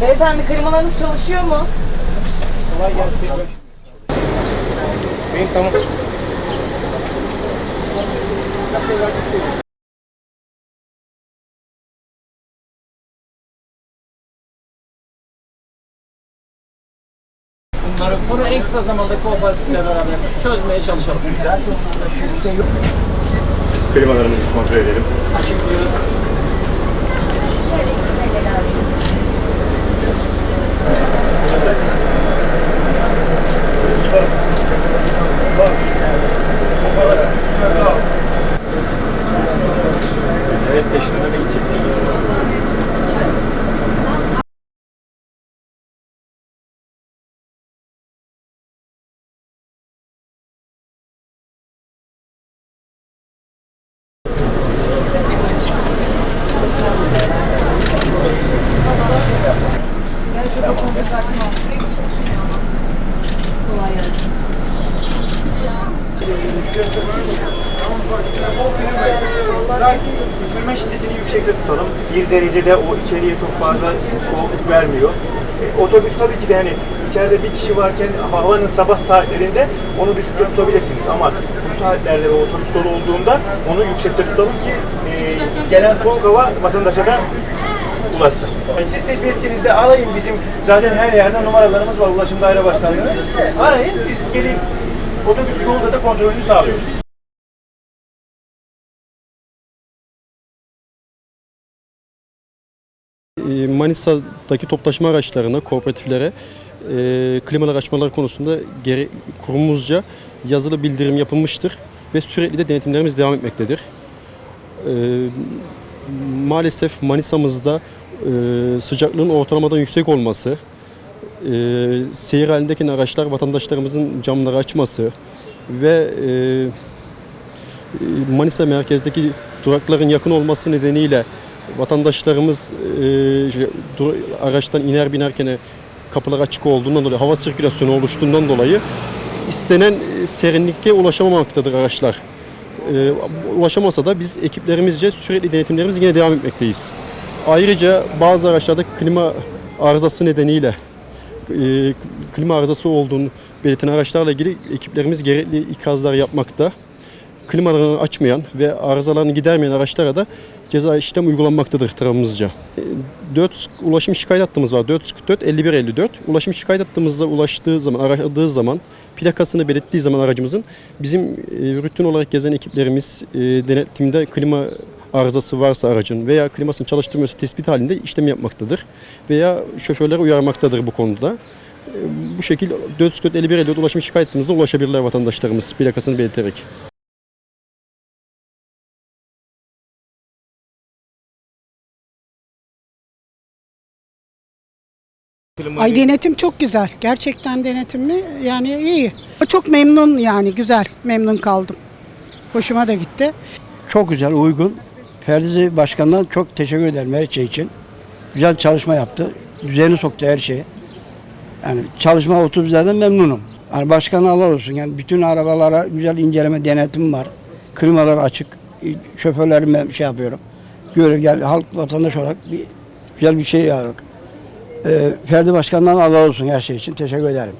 Beyefendi klimalarınız çalışıyor mu? Kolay gelsin. Benim tamam. Bunları bunu en kısa zamanda kooperatifle beraber çözmeye çalışalım. Klimalarımızı kontrol edelim. Evet, peşinize Üfürme şiddetini yüksekte tutalım. Bir derecede o içeriye çok fazla soğukluk vermiyor. E, otobüs tabii ki de hani içeride bir kişi varken havanın sabah saatlerinde onu düşükte tutabilirsiniz ama bu saatlerde ve otobüs dolu olduğunda onu yüksekte tutalım ki e, gelen soğuk hava vatandaşa da ulaşsın. Yani siz tespit ettiğinizde arayın bizim zaten her yerde numaralarımız var Ulaşım Daire Başkanlığı. Arayın biz gelip otobüs yolda da kontrolünü sağlıyoruz. E, Manisa'daki toplaşma araçlarına, kooperatiflere e, klimalar açmalar konusunda gere, kurumumuzca yazılı bildirim yapılmıştır ve sürekli de denetimlerimiz devam etmektedir. E, maalesef Manisa'mızda e, sıcaklığın ortalamadan yüksek olması, e, seyir halindeki araçlar vatandaşlarımızın camları açması ve e, Manisa merkezdeki durakların yakın olması nedeniyle vatandaşlarımız e, araçtan iner binerken kapılar açık olduğundan dolayı hava sirkülasyonu oluştuğundan dolayı istenen e, serinlikte ulaşamamaktadır araçlar. E, ulaşamasa da biz ekiplerimizce sürekli denetimlerimiz yine devam etmekteyiz. Ayrıca bazı araçlarda klima arızası nedeniyle e, klima arızası olduğunu belirten araçlarla ilgili ekiplerimiz gerekli ikazlar yapmakta klimalarını açmayan ve arızalarını gidermeyen araçlara da ceza işlem uygulanmaktadır tarafımızca. 4 ulaşım şikayet hattımız var. 444 51 54. Ulaşım şikayet hattımıza ulaştığı zaman, aradığı zaman, plakasını belirttiği zaman aracımızın bizim e, rutin olarak gezen ekiplerimiz e, denetimde klima arızası varsa aracın veya klimasını çalıştırmıyorsa tespit halinde işlem yapmaktadır. Veya şoförleri uyarmaktadır bu konuda. E, Bu şekilde 444 51 54 ulaşım şikayet hatttımızda ulaşabilirler vatandaşlarımız plakasını belirterek. Ay denetim çok güzel. Gerçekten denetimi yani iyi. Çok memnun yani güzel. Memnun kaldım. Hoşuma da gitti. Çok güzel, uygun. Ferdi Başkan'dan çok teşekkür ederim her şey için. Güzel çalışma yaptı. Düzeni soktu her şeye. Yani çalışma otobüslerden memnunum. Yani başkan Allah olsun. Yani bütün arabalara güzel inceleme denetim var. Klimalar açık. Şoförlerime şey yapıyorum. Göre gel halk vatandaş olarak bir güzel bir şey yaptık. Ee, Ferdi Başkan'dan Allah olsun her şey için. Teşekkür ederim.